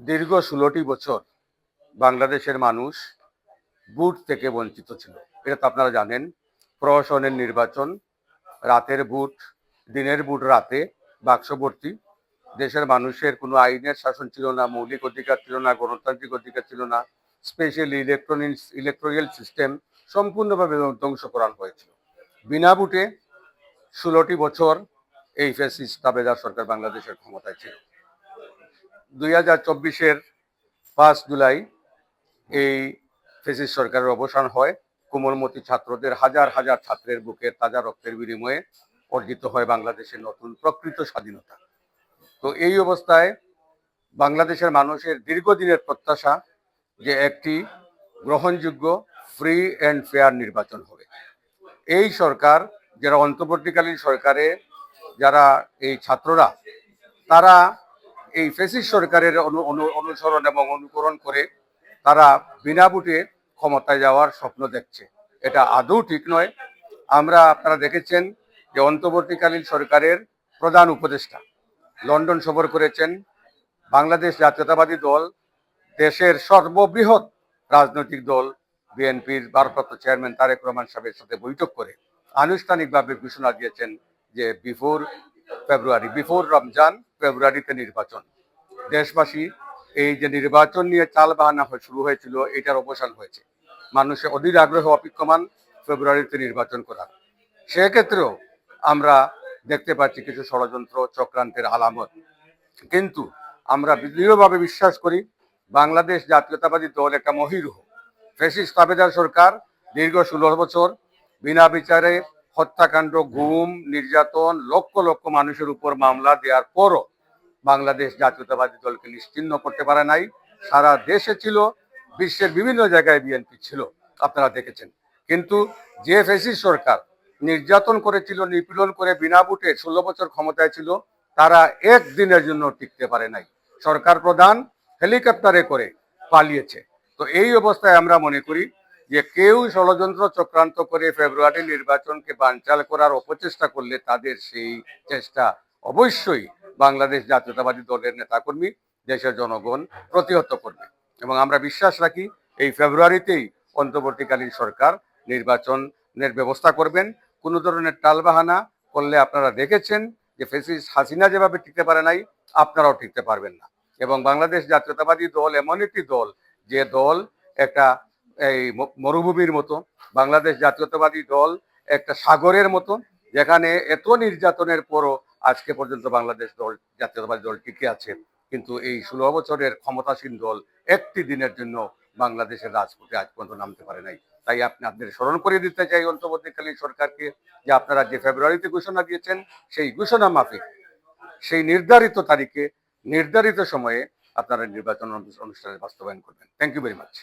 দীর্ঘ ষোলোটি বছর বাংলাদেশের মানুষ বুট থেকে বঞ্চিত ছিল। এটা তো আপনারা জানেন প্রশাসনের নির্বাচন, রাতের বুট, দিনের বুট রাতে বাক্সবর্তী দেশের মানুষের কোনো আইনের শাসন ছিল না, মৌলিক অধিকার ছিল না, গণতান্ত্রিক অধিকার ছিল না স্পেশালি ইলেকট্রনিক্স ইলেকট্রিক্যাল সিস্টেম সম্পূর্ণভাবে ধ্বংস করানো হয়েছিল বিনা বুটে ষোলোটি বছর এই ফেসিস তাবেদার সরকার বাংলাদেশের ক্ষমতায় ছিল। দুই হাজার চব্বিশের পাঁচ জুলাই এই ফেসিস সরকারের অবসান হয়। কোমলমতি ছাত্রদের হাজার হাজার ছাত্রের বুকের তাজা রক্তের বিনিময়ে অর্জিত হয় বাংলাদেশের নতুন প্রকৃত স্বাধীনতা। তো এই অবস্থায় বাংলাদেশের মানুষের দীর্ঘদিনের প্রত্যাশা যে একটি গ্রহণযোগ্য ফ্রি অ্যান্ড ফেয়ার নির্বাচন হবে। এই সরকার, যারা অন্তর্বর্তীকালীন সরকারে যারা এই ছাত্ররা, তারা এই ফেসিস সরকারের অনু- অনু- অনুসরণ এবং অনুকরণ করে তারা বিনা ভোটে ক্ষমতায় যাওয়ার স্বপ্ন দেখছে। এটা আদৌ ঠিক নয়। আমরা আপনারা দেখেছেন যে অন্তর্বর্তীকালীন সরকারের প্রধান উপদেষ্টা লন্ডন সফর করেছেন। বাংলাদেশ জাতীয়তাবাদী দল, দেশের সর্ববৃহৎ রাজনৈতিক দল, বিএনপির ভারপ্রাপ্ত চেয়ারম্যান তারেক রহমান সাহেবের সাথে বৈঠক করে আনুষ্ঠানিকভাবে ঘোষণা দিয়েছেন যে বিফোর ফেব্রুয়ারি, বিফোর রমজান ফেব্রুয়ারিতে নির্বাচন। দেশবাসী এই যে নির্বাচন নিয়ে চাল বাহানা শুরু হয়েছিল, এটার অবসান হয়েছে। মানুষের অধীর আগ্রহ অপেক্ষমান ফেব্রুয়ারিতে নির্বাচন করার সেক্ষেত্রেও আমরা দেখতে পাচ্ছি কিছু ষড়যন্ত্র, চক্রান্তের আলামত। কিন্তু আমরা দৃঢ়ভাবে বিশ্বাস করি, বাংলাদেশ জাতীয়তাবাদী দল একটা মহিরুহ। ফেসিস তাবেদার সরকার দীর্ঘ ষোলো বছর বিনা বিচারে হত্যাকাণ্ড, গুম, নির্যাতন, লক্ষ লক্ষ মানুষের উপর মামলা দেওয়ার পরও বাংলাদেশ জাতীয়তাবাদী দলকে নিশ্চিহ্ন করতে পারে নাই। সারা দেশে ছিল, বিশ্বের বিভিন্ন জায়গায় বিএনপি ছিল। আপনারা দেখেছেন। কিন্তু ফেসিস সরকার নির্যাতন করেছিল, নিপীড়ন করে বিনা বুটে ষোলো বছর ক্ষমতায় ছিল, তারা একদিনের জন্য টিকতে পারে নাই। সরকার প্রধান হেলিকপ্টারে করে পালিয়েছে। তো এই অবস্থায় আমরা মনে করি যে কেউ ষড়যন্ত্র চক্রান্ত করে ফেব্রুয়ারি নির্বাচনকে বানচাল করার অপচেষ্টা করলে তাদের সেই চেষ্টা অবশ্যই বাংলাদেশ জাতীয়তাবাদী দলের নেতাকর্মী, দেশের জনগণ প্রতিহত করবে। এবং আমরা বিশ্বাস রাখি, এই ফেব্রুয়ারিতেই অন্তর্বর্তীকালীন সরকার নির্বাচনের ব্যবস্থা করবেন। কোনো ধরনের টালবাহানা করলে আপনারা দেখেছেন যে ফেসিস হাসিনা যেভাবে টিকতে পারে নাই, আপনারাও টিকতে পারবেন না। এবং বাংলাদেশ জাতীয়তাবাদী দল এমন একটি দল, যে দল একটা এই মরুভূমির মতো। বাংলাদেশ জাতীয়তাবাদী দল একটা সাগরের মতো, যেখানে এত নির্যাতনের পরও আজকে পর্যন্ত বাংলাদেশ দল, জাতীয়তাবাদী দল টিকে আছে। কিন্তু এই ষোলো বছরের ক্ষমতাসীন দল একটি দিনের জন্য বাংলাদেশের রাজপথে আজ পর্যন্ত নামতে পারে নাই। তাই আপনি, আপনাদের স্মরণ করিয়ে দিতে চাই অন্তর্বর্তীকালীন সরকারকে যে আপনারা যে ফেব্রুয়ারিতে ঘোষণা দিয়েছেন, সেই ঘোষণা মাফিক। সেই নির্ধারিত তারিখে, নির্ধারিত সময়ে আপনারা নির্বাচন অনুষ্ঠানের বাস্তবায়ন করবেন। Thank you very much